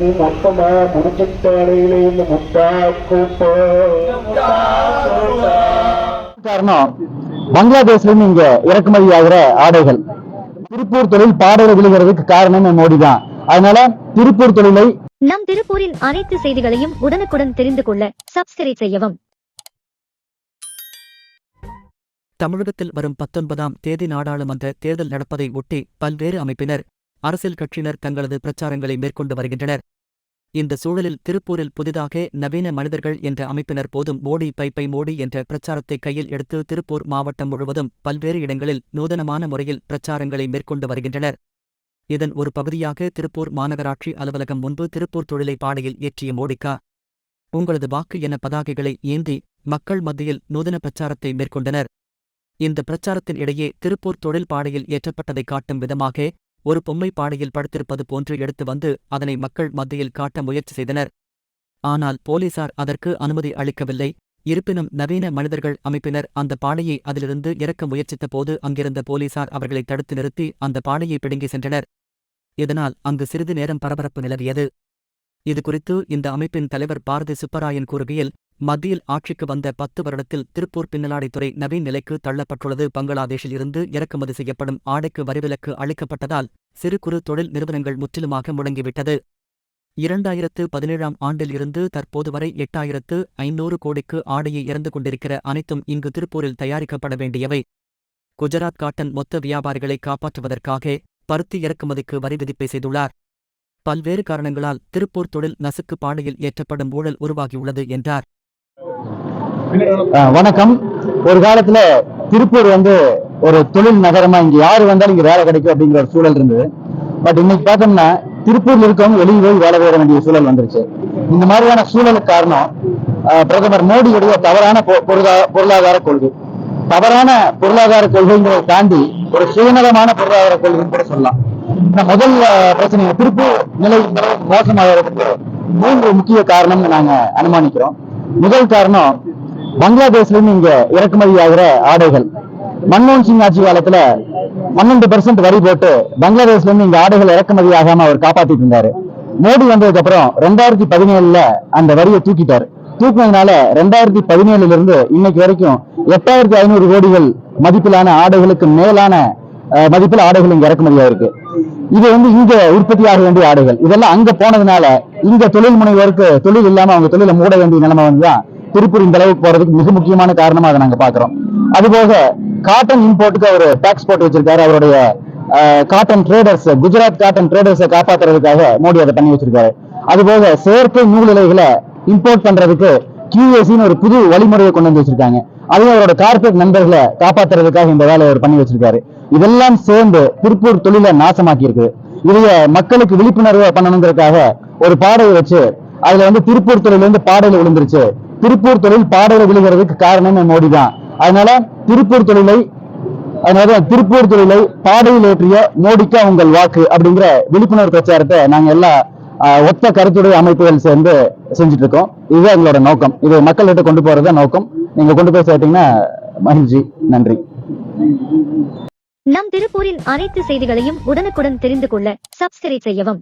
இன்னைக்கு மொத்தமா முடிச்சுட்டாலையில இந்த முட்டா காரணம் பங்களாதேஷ்ல இருந்து இங்க இறக்குமதி ஆகிற ஆடைகள். திருப்பூர் தொழில் பாடல விழுகிறதுக்கு காரணமே மோடி தான் அதனால திருப்பூர் தொழிலை நம் திருப்பூரின் அனைத்து செய்திகளையும் உடனுக்குடன் தெரிந்து கொள்ள சப்ஸ்கிரைப் செய்யவும். தமிழகத்தில் வரும் பத்தொன்பதாம் தேதி நாடாளுமன்ற தேர்தல் நடப்பதை ஒட்டி பல்வேறு அமைப்பினர் அரசியல் கட்சியினர் தங்களது பிரச்சாரங்களை மேற்கொண்டு வருகின்றனர். இந்த சூழலில் திருப்பூரில் புதிதாக நவீன மனிதர்கள் என்ற அமைப்பினர் போதும் மோடி பைப்பை மோடி என்ற பிரச்சாரத்தை கையில் எடுத்து திருப்பூர் மாவட்டம் முழுவதும் பல்வேறு இடங்களில் நூதனமான முறையில் பிரச்சாரங்களை மேற்கொண்டு வருகின்றனர். இதன் ஒரு பகுதியாக திருப்பூர் மாநகராட்சி அலுவலகம் முன்பு திருப்பூர் தொழிலை பாடையில் ஏற்றிய மோடிக்கா உங்களது வாக்கு என பதாகைகளை ஏந்தி மக்கள் மத்தியில் நூதன பிரச்சாரத்தை மேற்கொண்டனர். இந்த பிரச்சாரத்தின் இடையே திருப்பூர் தொழில் பாடையில் ஏற்றப்பட்டதை காட்டும் விதமாக ஒரு பொம்மை பாடையில் படுத்திருப்பது போன்று எடுத்து வந்து அதனை மக்கள் மத்தியில் காட்ட முயற்சி செய்தனர். ஆனால் போலீசார் அதற்கு அனுமதி அளிக்கவில்லை. இருப்பினும் நவீன மனிதர்கள் அமைப்பினர் அந்த பாடையை அதிலிருந்து இறக்க முயற்சித்த போது அங்கிருந்த போலீசார் அவர்களை தடுத்து நிறுத்தி அந்த பாடையை பிடுங்கி சென்றனர். இதனால் அங்கு சிறிது நேரம் பரபரப்பு நிலவியது. இதுகுறித்து இந்த அமைப்பின் தலைவர் பாரதி சுப்பராயன் கூறுகையில் மத்தியில் ஆட்சிக்கு வந்த பத்து வருடத்தில் திருப்பூர் பின்னலாடைத்துறை நவீன் நிலைக்கு தள்ளப்பட்டுள்ளது. பங்களாதேஷில் இருந்து இறக்குமதி செய்யப்படும் ஆடைக்கு வரிவிலக்கு அளிக்கப்பட்டதால் சிறு குறு தொழில் நிறுவனங்கள் முற்றிலுமாக முடங்கிவிட்டது. இரண்டாயிரத்து பதினேழாம் ஆண்டில் இருந்து தற்போது வரை எட்டாயிரத்து ஐநூறு கோடிக்கு ஆடையை இறந்து கொண்டிருக்கிற அனைத்தும் இங்கு திருப்பூரில் தயாரிக்கப்பட வேண்டியவை. குஜராத் காட்டன் மொத்த வியாபாரிகளை காப்பாற்றுவதற்காக பருத்தி இறக்குமதிக்கு வரி விதிப்பை செய்துள்ளார். பல்வேறு காரணங்களால் திருப்பூர் தொழில் நசுக்கு பாடையில் ஏற்றப்படும் ஊழல் உருவாகியுள்ளது என்றார். வணக்கம். ஒரு காலத்துல திருப்பூர் வந்து ஒரு தொழில் நகரமா இங்க யாரு வந்தாலும் இங்க வேலை கிடைக்கும் அப்படிங்கிற ஒரு சூழல் இருந்தது. பட் இன்னைக்கு பார்த்தோம்னா திருப்பூர்ல இருக்கவங்க வெளியே போய் வேலை பெற வேண்டிய சூழல் வந்துருச்சு. இந்த மாதிரியான சூழலுக்கு காரணம் அஹ், பிரதமர் மோடியுடைய தவறான பொ- பொருளாதார கொள்கை. தவறான பொருளாதார கொள்கைங்கிறத தாண்டி ஒரு சுயநலமான பொருளாதார கொள்கைன்னு கூட சொல்லலாம். முதல் பிரச்சனை திருப்பூர் நிலை மோசமாக மூன்று முக்கிய காரணம்னு நாங்க அனுமானிக்கிறோம். முதல் காரணம் பங்களாதேஷ்ல இருந்து இங்க இறக்குமதி ஆகிற ஆடைகள். மன்மோகன் சிங் ஆட்சி காலத்துல பன்னெண்டு பெர்சென்ட் வரி போட்டு பங்களாதேஷ்ல இருந்து இங்க ஆடைகள் இறக்குமதி ஆகாம அவர் காப்பாத்திட்டு இருந்தாரு. மோடி வந்ததுக்கு அப்புறம் ரெண்டாயிரத்தி பதினேழுல அந்த வரியை தூக்கிட்டாரு. தூக்குனதுனால ரெண்டாயிரத்தி பதினேழுல இருந்து இன்னைக்கு வரைக்கும் எட்டாயிரத்தி ஐநூறு கோடிகள் மதிப்பிலான ஆடைகளுக்கு மேலான அஹ், மதிப்பில் ஆடைகள் இங்க இறக்குமதியா இருக்கு இது வந்து இங்க உற்பத்தி ஆக வேண்டிய ஆடைகள். இதெல்லாம் அங்க போனதுனால இங்க தொழில் முனைவோருக்கு தொழில் இல்லாம அவங்க தொழிலை மூட வேண்டிய நிலைமை வந்துதான் திருப்பூர் இந்த அளவுக்கு போறதுக்கு மிக முக்கியமான காரணமா அதை நாங்க பாக்குறோம். அதுபோக காட்டன் இம்போர்ட்டுக்கு அவர் டாக்ஸ் போட்டு வச்சிருக்காரு. அவருடைய காட்டன் ட்ரேடர்ஸ் குஜராத் காட்டன் ட்ரேடர்ஸை காப்பாத்துறதுக்காக மோடி அதை பண்ணி வச்சிருக்காரு. அதுபோக செயற்கை நூல் இலைகளை இம்போர்ட் பண்றதுக்கு கியூஎஸ்சின்னு ஒரு புது வழிமுறையை கொண்டு வந்து வச்சிருக்காங்க. அதுவும் அவரோட கார்பரேட் நண்பர்களை காப்பாத்துறதுக்காக இந்த வேலையை அவர் பண்ணி வச்சிருக்காரு. இதெல்லாம் சேர்ந்து திருப்பூர் தொழிலை நாசமாக்கி இருக்கு இதைய மக்களுக்கு விழிப்புணர்வு பண்ணணுங்கிறதுக்காக ஒரு பாடையை வச்சு அதுல வந்து திருப்பூர் தொழில் வந்து பாடையில விழுந்துருச்சு. திருப்பூர் தொழில் பாடையில விழுகிறதுக்கு காரணமே மோடி தான் அதனால திருப்பூர் தொழிலை அதனால திருப்பூர் தொழிலை பாடையில் ஏற்றிய மோடிக்கு உங்கள் வாக்கு அப்படிங்கிற விழிப்புணர்வு பிரச்சாரத்தை நாங்க எல்லா ஒத்த கருத்துடைய அமைப்புகள் சேர்ந்து செஞ்சுட்டு இருக்கோம் இதுதான் எங்களோட நோக்கம். இதை மக்கள்கிட்ட கொண்டு போறதா நோக்கம். நீங்க கொண்டு போய் சேர்த்தீங்கன்னா மகிழ்ச்சி நன்றி. நம் திருப்பூரின் அனைத்து செய்திகளையும் உடனுக்குடன் தெரிந்து கொள்ள சப்ஸ்கிரைப் செய்யவும்.